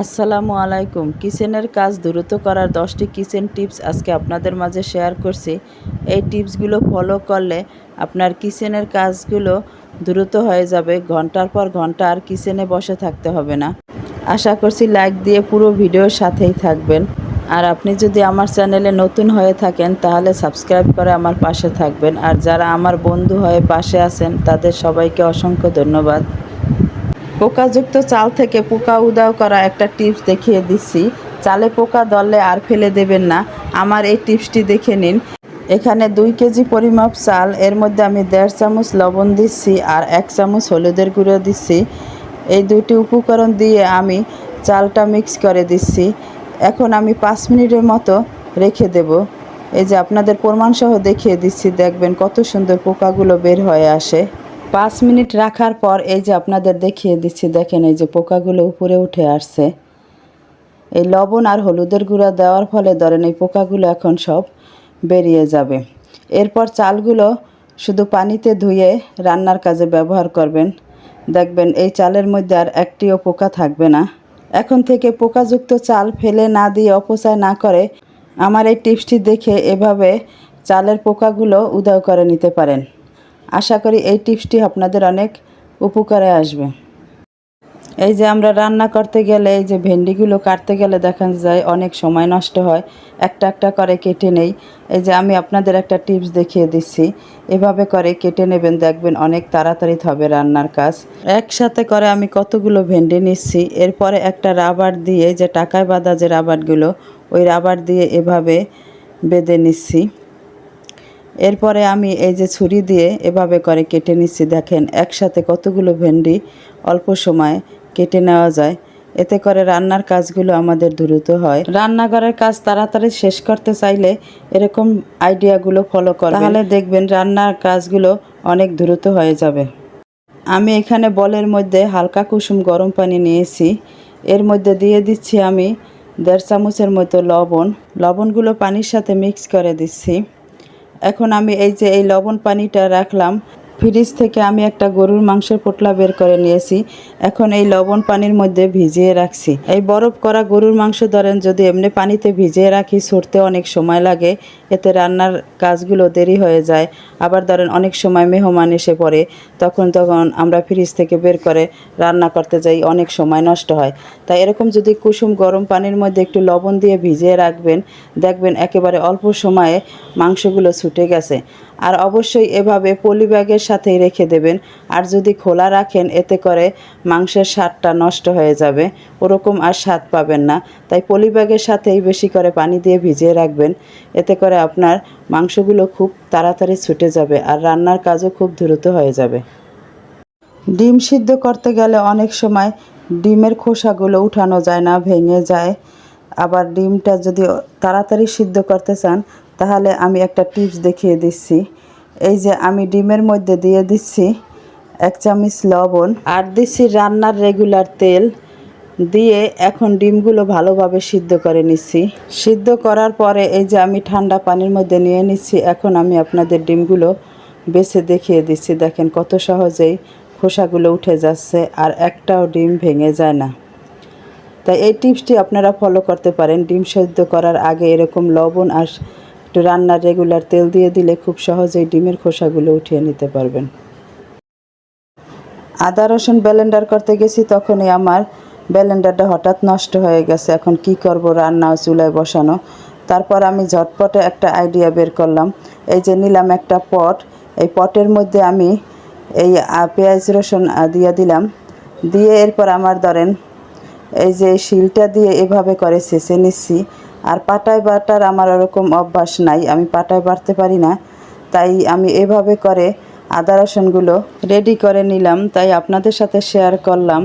আসসালামু আলাইকুম। কিচেনের কাজ দ্রুত করার দশটি কিচেন টিপস আজকে আপনাদের মাঝে শেয়ার করছি। এই টিপসগুলো ফলো করলে আপনার কিচেনের কাজগুলো দ্রুত হয়ে যাবে। ঘণ্টার পর ঘণ্টা আর কিচেনে বসে থাকতে হবে না। আশা করছি লাইক দিয়ে পুরো ভিডিওর সাথেই থাকবেন। আর আপনি যদি আমার চ্যানেলে নতুন হয়ে থাকেন, তাহলে সাবস্ক্রাইব করে আমার পাশে থাকবেন। আর যারা আমার বন্ধু হয়ে পাশে আছেন, তাদের সবাইকে অসংখ্য ধন্যবাদ। পোকাযুক্ত চাল থেকে পোকা উদাও করা একটা টিপস দেখিয়ে দিচ্ছি। চালে পোকা ধরলে আর ফেলে দেবেন না। আমার এই টিপসটি দেখে নিন। এখানে দুই কেজি পরিমাপ চাল, এর মধ্যে আমি দেড় চামচ লবণ দিচ্ছি আর এক চামচ হলুদের গুঁড়ো দিচ্ছি। এই দুইটি উপকরণ দিয়ে আমি চালটা মিক্স করে দিচ্ছি। এখন আমি পাঁচ মিনিটের মতো রেখে দেব। এই যে আপনাদের প্রমাণসহ দেখিয়ে দিচ্ছি, দেখবেন কত সুন্দর পোকাগুলো বের হয়ে আসে। পাঁচ মিনিট রাখার পর এই যে আপনাদের দেখিয়ে দিচ্ছি, দেখেন এই যে পোকাগুলো উপরে উঠে আসছে। এই লবণ আর হলুদের গুঁড়া দেওয়ার ফলে ধরেন এই পোকাগুলো এখন সব বেরিয়ে যাবে। এরপর চালগুলো শুধু পানিতে ধুয়ে রান্নার কাজে ব্যবহার করবেন। দেখবেন এই চালের মধ্যে আর একটিও পোকা থাকবে না। এখন থেকে পোকাযুক্ত চাল ফেলে না দিয়ে অপচয় না করে আমার এই টিপসটি দেখে এভাবে চালের পোকাগুলো উদাও করে নিতে পারেন। আশা করি এই টিপসটি আপনাদের অনেক উপকারে আসবে। এই যে আমরা রান্না করতে গেলে, এই যে ভেন্ডিগুলো কাটতে গেলে দেখা যায় অনেক সময় নষ্ট হয়, একটা একটা করে কেটে নেই। এই যে আমি আপনাদের একটা টিপস দেখিয়ে দিচ্ছি, এভাবে করে কেটে নেবেন, দেখবেন অনেক তাড়াতাড়ি হবে রান্নার কাজ। একসাথে করে আমি কতগুলো ভেন্ডি নিচ্ছি, এরপরে একটা রাবার দিয়ে যে টাকায় বাঁধা যে রাবারগুলো, ওই রাবার দিয়ে এভাবে বেঁধে নিচ্ছি। এরপরে আমি এই যে ছুরি দিয়ে এভাবে করে কেটে নিচ্ছি, দেখেন, একসাথে কতগুলো ভেন্ডি অল্প সময়ে কেটে নেওয়া যায়। এতে করে রান্নার কাজগুলো আমাদের দ্রুত হয়। রান্নাঘরের কাজ তাড়াতাড়ি শেষ করতে চাইলে এরকম আইডিয়াগুলো ফলো করবেন। তাহলে দেখবেন রান্নার কাজগুলো অনেক দ্রুত হয়ে যাবে। আমি এখানে বলের মধ্যে হালকা কুসুম গরম পানি নিয়েছি। এর মধ্যে দিয়ে দিচ্ছি আমি দেড় চামচের মতো লবণ। লবণগুলো পানির সাথে মিক্স করে দিচ্ছি। এখন আমি এই যে এই লবণ পানিটা রাখলাম, ফ্রিজ থেকে আমি একটা গরুর মাংসের পোটলা বের করে নিয়েছি। এখন এই লবণ পানির মধ্যে ভিজিয়ে রাখছি। এই বরফ করা গরুর মাংস ধরেন, যদি এমনি পানিতে ভিজিয়ে রাখি, ছুটতে অনেক সময় লাগে। এতে রান্নার কাজগুলো দেরি হয়ে যায়। আবার ধরেন অনেক সময় মেহমান এসে পড়ে, তখন তখন আমরা ফ্রিজ থেকে বের করে রান্না করতে যাই, অনেক সময় নষ্ট হয়। তাই এরকম যদি কুসুম গরম পানির মধ্যে একটু লবণ দিয়ে ভিজিয়ে রাখবেন, দেখবেন একেবারে অল্প সময়ে মাংসগুলো ছুটে গেছে। আর অবশ্যই এভাবে পলি ব্যাগের সাথেই রেখে দেবেন। আর যদি খোলা রাখেন, এতে করে মাংসের স্বাদটা নষ্ট হয়ে যাবে। ওরকম আর স্বাদ পাবেন না। তাই পলি ব্যাগের সাথেই বেশি করে পানি দিয়ে ভিজিয়ে রাখবেন। এতে করে আপনার মাংসগুলো খুব তাড়াতাড়ি ছুটে যাবে আর রান্নার কাজও খুব দ্রুত হয়ে যাবে। ডিম সিদ্ধ করতে গেলে অনেক সময় ডিমের খোসাগুলো উঠানো যায় না, ভেঙে যায়। আবার ডিমটা যদি তাড়াতাড়ি সিদ্ধ করতে চান, তাহলে আমি একটা টিপস দেখিয়ে দিচ্ছি। এই যে আমি ডিমের মধ্যে দিয়ে দিচ্ছি এক চামচ লবণ আর দিচ্ছি রান্নার রেগুলার তেল। দিয়ে এখন ডিমগুলো ভালোভাবে সিদ্ধ করে নিচ্ছি। সিদ্ধ করার পরে এই যে আমি ঠান্ডা পানির মধ্যে নিয়ে নিচ্ছি, এখন আমি আপনাদের ডিমগুলো বেছে দেখিয়ে দিচ্ছি। দেখেন কত সহজেই খোসাগুলো উঠে যাচ্ছে আর একটাও ডিম ভেঙে যায় না। তাই এই টিপসটি আপনারা ফলো করতে পারেন। ডিম সেদ্ধ করার আগে এরকম লবণ আর একটু রান্নার রেগুলার তেল দিয়ে দিলে খুব সহজেই ডিমের খোসাগুলো উঠিয়ে নিতে পারবেন। আদা রসুন ব্লেন্ডার করতে গেছি, তখনই আমার ব্লেন্ডারটা হঠাৎ নষ্ট হয়ে গেছে, এখন কি করব রান্না চুলায় বসানো? তারপর আমি ঝটপটে একটা আইডিয়া বের করলাম। এই যে নিলাম একটা পট এই পটের মধ্যে আমি এই পেঁয়াজ, রসুন দিয়ে দিলাম। দিয়ে এরপর আমার ধরেন এই যে শিলটা দিয়ে এভাবে করে ছেঁচে নিচ্ছি। আর পাটায় বাটার আমার ওরকম অভ্যাস নাই, আমি পাটায় বাটতে পারি না। তাই আমি এভাবে করে আদা, রসুনগুলো রেডি করে নিলাম। তাই আপনাদের সাথে শেয়ার করলাম।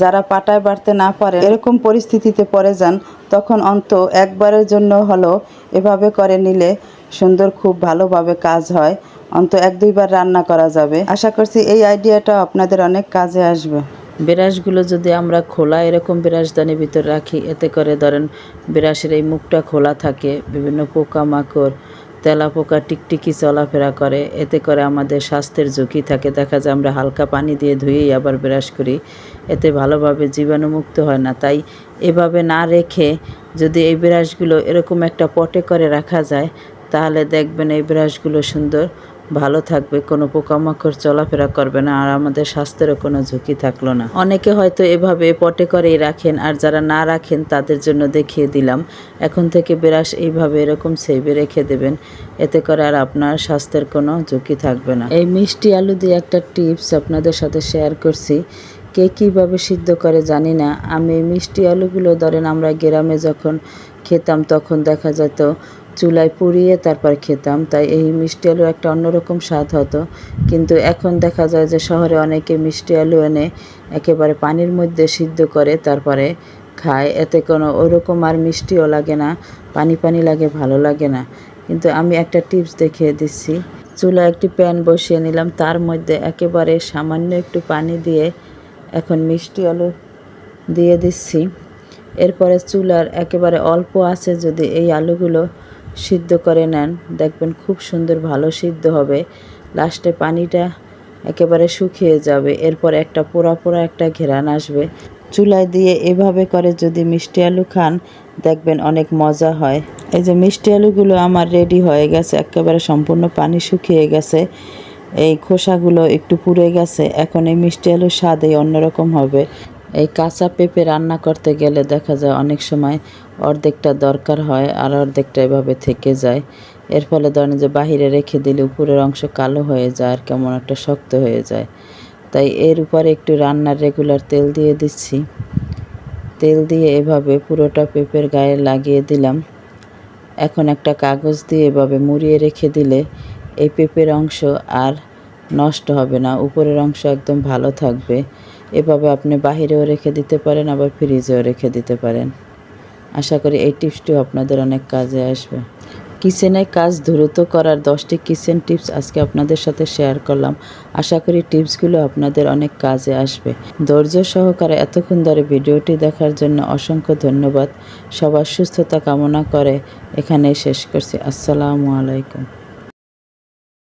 যারা পাটায় বাড়তে না পারে, এরকম পরিস্থিতিতে পড়ে যান, তখন অন্ত একবারের জন্য হলো এভাবে করে নিলে সুন্দর খুব ভালোভাবে কাজ হয়। অন্ত এক দুইবার রান্না করা যাবে। আশা করছি এই আইডিয়াটা আপনাদের অনেক কাজে আসবে। বিরাশগুলো যদি আমরা খোলা, এরকম বিরাশদানির ভিতর রাখি, এতে করে ধরেন বিরাশের এই মুখটা খোলা থাকে, বিভিন্ন পোকামাকড় তেলাপোকা টিকটিকি চলাফেরা করে, এতে করে আমাদের স্বাস্থ্যের ঝুঁকি থাকে। দেখা যায় আমরা হালকা পানি দিয়ে ধুয়েই আবার ব্রাশ করি, এতে ভালোভাবে জীবাণুমুক্ত হয় না। তাই এভাবে না রেখে যদি এই ব্রাশগুলো এরকম একটা পটে করে রাখা যায়, তাহলে দেখবেন এই ব্রাশগুলো সুন্দর ভালো থাকবে, কোনো পোকামাকড় চলাফেরা করবে না, আর আমাদের স্বাস্থ্যেরও কোনো ঝুঁকি থাকল না। অনেকে হয়তো এভাবে পটে করেই রাখেন, আর যারা না রাখেন তাদের জন্য দেখিয়ে দিলাম। এখন থেকে ব্রাশ এইভাবে এরকম সেভে রেখে দেবেন, এতে করে আর আপনার স্বাস্থ্যের কোনো ঝুঁকি থাকবে না। এই মিষ্টি আলু দিয়ে একটা টিপস আপনাদের সাথে শেয়ার করছি। কে কীভাবে সিদ্ধ করে জানি না, আমি মিষ্টি আলুগুলো ধরেন আমরা গ্রামে যখন খেতাম তখন দেখা যেত চুলায় পুড়িয়ে তারপর খেতাম। তাই এই মিষ্টি আলু একটা অন্যরকম স্বাদ হতো। কিন্তু এখন দেখা যায় যে শহরে অনেকে মিষ্টি আলু এনে একেবারে পানির মধ্যে সিদ্ধ করে তারপরে খায়। এতে কোনো ওরকম আর মিষ্টিও লাগে না, পানি পানি লাগে, ভালো লাগে না। কিন্তু আমি একটা টিপস দেখিয়ে দিচ্ছি। চুলায় একটি প্যান বসিয়ে নিলাম। তার মধ্যে একেবারে সামান্য একটু পানি দিয়ে এখন মিষ্টি আলু দিয়ে দিচ্ছি। এরপরে চুলার একেবারে অল্প আছে যদি এই আলুগুলো সিদ্ধ করে নেন। দেখবেন খুব সুন্দর ভালো সিদ্ধ হবে। লাস্টে পানিটা একেবারে শুকিয়ে যাবে। এরপর একটা পোড়া পোড়া একটা ঘেরান আসবে। চুলায় দিয়ে এভাবে করে যদি মিষ্টি আলু খান, দেখবেন অনেক মজা হয়। এই যে মিষ্টি আলুগুলো আমার রেডি হয়ে গেছে, একেবারে সম্পূর্ণ পানি শুকিয়ে গেছে। এই খোসাগুলো একটু পুড়ে গেছে। এখন এই মিষ্টি আলুর স্বাদই অন্যরকম হবে। এই কাঁচা পেঁপে রান্না করতে গেলে দেখা যায় অনেক সময় অর্ধেকটা দরকার হয় আর অর্ধেকটা এভাবে থেকে যায়। এর ফলে ধরেন যে বাহিরে রেখে দিলে উপরের অংশ কালো হয়ে যায় আর কেমন একটা শক্ত হয়ে যায়। তাই এর উপরে একটু রান্নার রেগুলার তেল দিয়ে দিচ্ছি। তেল দিয়ে এভাবে পুরোটা পেঁপের গায়ে লাগিয়ে দিলাম। এখন একটা কাগজ দিয়ে এভাবে মুড়িয়ে রেখে দিলে এই পেঁপের অংশ আর নষ্ট হবে না, উপরের অংশ একদম ভালো থাকবে। এভাবে আপনি বাহিরেও রেখে দিতে পারেন, আবার ফ্রিজেও রেখে দিতে পারেন। আশা করি এই টিপসটিও আপনাদের অনেক কাজে আসবে। কিচেনে কাজ দ্রুত করার দশটি কিচেন টিপস আজকে আপনাদের সাথে শেয়ার করলাম। আশা করি টিপসগুলো আপনাদের অনেক কাজে আসবে। ধৈর্য সহকারে এতক্ষণ ধরে ভিডিওটি দেখার জন্য অসংখ্য ধন্যবাদ। সবার সুস্থতা কামনা করে এখানেই শেষ করছি। আসসালামু আলাইকুম।